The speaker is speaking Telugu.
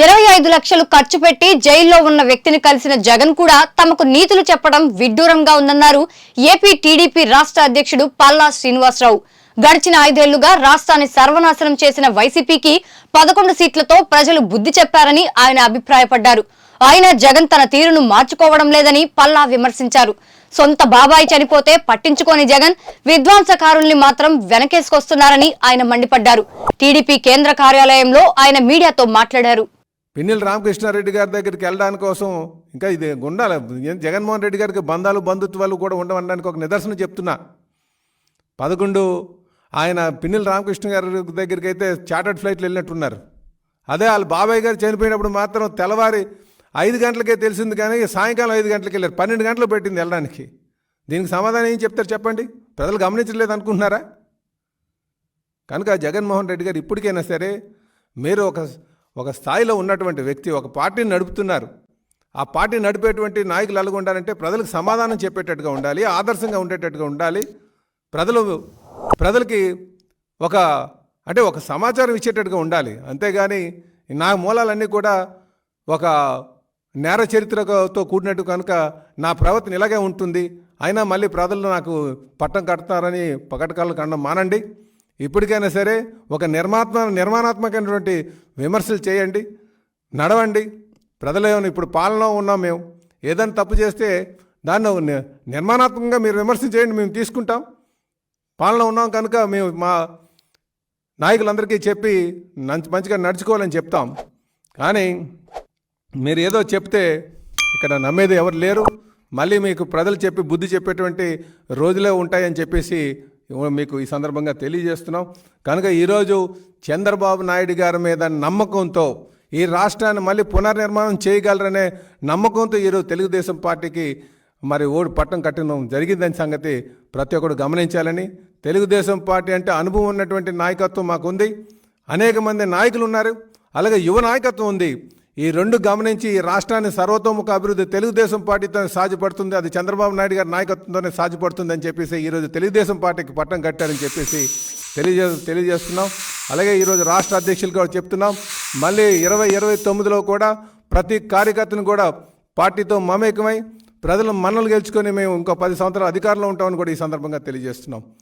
ఇరవై ఐదు లక్షలు ఖర్చు పెట్టి జైల్లో ఉన్న వ్యక్తిని కలిసిన జగన్ కూడా తమకు నీతులు చెప్పడం విడ్డూరంగా ఉందన్నారు ఏపీ టీడీపీ రాష్ట్ర అధ్యక్షుడు పల్లా శ్రీనివాసరావు. గడిచిన ఐదేళ్ళుగా రాష్ట్రాన్ని సర్వనాశనం చేసిన వైసీపీకి పదకొండు సీట్లతో ప్రజలు బుద్ధి చెప్పారని ఆయన అభిప్రాయపడ్డారు. ఆయన జగన్ తన తీరును మార్చుకోవడం లేదని పల్లా విమర్శించారు. సొంత బాబాయి చనిపోతే పట్టించుకోని జగన్ విధ్వంసకారుల్ని మాత్రం వెనకేసుకొస్తున్నారని ఆయన మండిపడ్డారు. టీడీపీ కేంద్ర కార్యాలయంలో ఆయన మీడియాతో మాట్లాడారు. పిన్నెల రామకృష్ణారెడ్డి గారి దగ్గరికి వెళ్ళడానికి కోసం ఇంకా ఇది ఉండాలి జగన్మోహన్ రెడ్డి గారికి బంధాలు బంధుత్వాలు కూడా ఉండవనడానికి ఒక నిదర్శనం చెప్తున్నా. పదకొండు ఆయన పిన్నెల రామకృష్ణ గారి దగ్గరికి అయితే చార్టర్డ్ ఫ్లైట్లు వెళ్ళినట్టున్నారు. అదే వాళ్ళ బాబాయ్ గారు చనిపోయినప్పుడు మాత్రం తెల్లవారి ఐదు గంటలకే తెలిసింది కానీ సాయంకాలం ఐదు గంటలకు వెళ్ళారు. పన్నెండు గంటలు పెట్టింది వెళ్ళడానికి. దీనికి సమాధానం ఏం చెప్తారు చెప్పండి? ప్రజలు గమనించలేదు అనుకుంటున్నారా? కనుక జగన్మోహన్ రెడ్డి గారు ఇప్పటికైనా సరే మీరు ఒక ఒక స్థాయిలో ఉన్నటువంటి వ్యక్తి ఒక పార్టీని నడుపుతున్నారు. ఆ పార్టీ నడిపేటువంటి నాయకులు ఎలాగ ఉండాలంటే ప్రజలకు సమాధానం చెప్పేటట్టుగా ఉండాలి ఆదర్శంగా ఉండేటట్టుగా ఉండాలి. ప్రజలు ప్రజలకి ఒక అంటే ఒక సమాచారం ఇచ్చేటట్టుగా ఉండాలి. అంతేగాని నా మూలాలన్నీ కూడా ఒక నేర చరిత్రతో కూడినట్టు కనుక నా ప్రవర్తన ఇలాగే ఉంటుంది. అయినా మళ్ళీ ప్రజలు నాకు పట్టం కడతారని పకటకాలు కండం మానండి. ఇప్పటికైనా సరే ఒక నిర్మాత్మ నిర్మాణాత్మకమైనటువంటి విమర్శలు చేయండి నడవండి. ప్రజలేమో ఇప్పుడు పాలనలో ఉన్నాం మేము. ఏదైనా తప్పు చేస్తే దాన్ని నిర్మాణాత్మకంగా మీరు విమర్శ చేయండి మేము తీసుకుంటాం. పాలనలో ఉన్నాం కనుక మేము మా నాయకులందరికీ చెప్పి మంచి మంచిగా నడుచుకోవాలని చెప్తాం. కానీ మీరు ఏదో చెప్తే ఇక్కడ నమ్మేది ఎవరు లేరు. మళ్ళీ మీకు ప్రజలు చెప్పి బుద్ధి చెప్పేటువంటి రోజులే ఉంటాయని చెప్పేసి మీకు ఈ సందర్భంగా తెలియజేస్తున్నాం. కనుక ఈరోజు చంద్రబాబు నాయుడు గారి మీద నమ్మకంతో ఈ రాష్ట్రాన్ని మళ్ళీ పునర్నిర్మాణం చేయగలరనే నమ్మకంతో ఈరోజు తెలుగుదేశం పార్టీకి మరి ఓడి పట్టం కట్టడం జరిగిందని సంగతి ప్రతి ఒక్కరు గమనించాలని. తెలుగుదేశం పార్టీ అంటే అనుభవం ఉన్నటువంటి నాయకత్వం మాకుంది. అనేక మంది నాయకులు ఉన్నారు. అలాగే యువ నాయకత్వం ఉంది. ఈ రెండు గమనించి ఈ రాష్ట్రాన్ని సర్వతోముఖ అభివృద్ధి తెలుగుదేశం పార్టీతో సాధ్యపడుతుంది అది చంద్రబాబు నాయుడు గారి నాయకత్వంతోనే సాధ్యపడుతుంది అని చెప్పేసి ఈరోజు తెలుగుదేశం పార్టీకి పట్టం కట్టారని చెప్పేసి తెలియజే తెలియజేస్తున్నాం. అలాగే ఈరోజు రాష్ట్ర అధ్యక్షులు కూడా చెప్తున్నాం. మళ్ళీ ఇరవై ఇరవై తొమ్మిదిలో కూడా ప్రతి కార్యకర్తను కూడా పార్టీతో మమేకమై ప్రజలు మన్నలు గెలుచుకొని మేము ఇంకో పది సంవత్సరాలు అధికారంలో ఉంటామని కూడా ఈ సందర్భంగా తెలియజేస్తున్నాం.